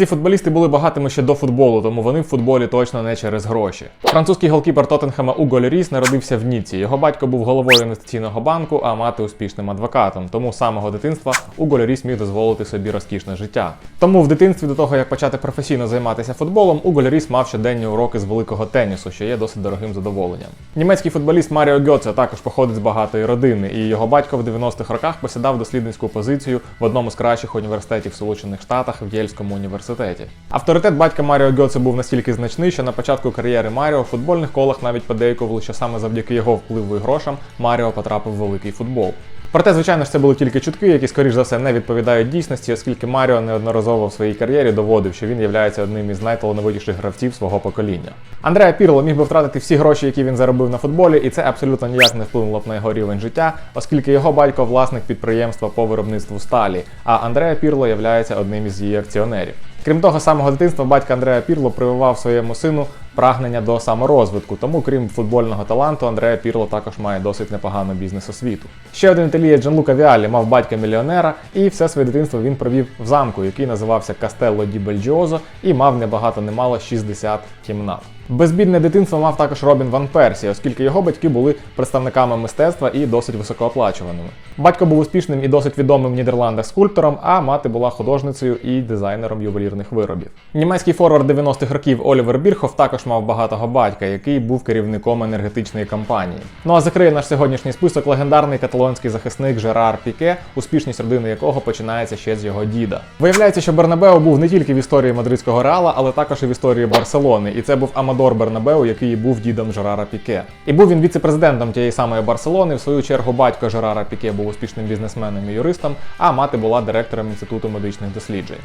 Ці футболісти були багатими ще до футболу, тому вони в футболі точно не через гроші. Французький голкіпер Тоттенхема Уго Льоріс народився в Ніці. Його батько був головою інвестиційного банку, а мати успішним адвокатом. Тому з самого дитинства Уго Льоріс міг дозволити собі розкішне життя. Тому в дитинстві до того, як почати професійно займатися футболом, Уго Льоріс мав щоденні уроки з великого тенісу, що є досить дорогим задоволенням. Німецький футболіст Маріо Гьоце також походить з багатої родини, і його батько в 90-х роках посідав дослідницьку позицію в одному з кращих університетів Сполучених Штатах в Єльському університеті. Авторитет батька Маріо Гьоце був настільки значний, що на початку кар'єри Маріо в футбольних колах навіть подейкували, що саме завдяки його впливу і грошам Маріо потрапив в великий футбол. Проте, звичайно ж, це були тільки чутки, які, скоріш за все, не відповідають дійсності, оскільки Маріо неодноразово в своїй кар'єрі доводив, що він є одним із найталановитіших гравців свого покоління. Андреа Пірло міг би втратити всі гроші, які він заробив на футболі, і це абсолютно ніяк не вплинуло б на його рівень життя, оскільки його батько власник підприємства по виробництву сталі, а Андреа Пірло є одним із її акціонерів. Крім того, самого дитинства батька Андреа Пірло прививав своєму сину прагнення до саморозвитку, тому крім футбольного таланту, Андреа Пірло також має досить непогану бізнес-освіту. Ще один італієць Джанлука Віалі мав батька мільйонера, і все своє дитинство він провів в замку, який називався Кастелло ді Бельджіозо, і мав небагато немало 60 кімнат. Безбідне дитинство мав також Робін Ван Персі, оскільки його батьки були представниками мистецтва і досить високооплачуваними. Батько був успішним і досить відомим в Нідерландах скульптором, а мати була художницею і дизайнером ювелірних виробів. Німецький форвард 90-х років Олівер Бірхов також мав багатого батька, який був керівником енергетичної компанії. Ну а закриє наш сьогоднішній список легендарний каталонський захисник Жерар Піке, успішність родини якого починається ще з його діда. Виявляється, що Бернабеу був не тільки в історії мадридського реала, але також і в історії Барселони. І це був Амадор Бернабеу, який був дідом Жерара Піке. І був він віце-президентом тієї самої Барселони. В свою чергу батько Жерара Піке був успішним бізнесменом і юристом, а мати була директором інституту медичних досліджень.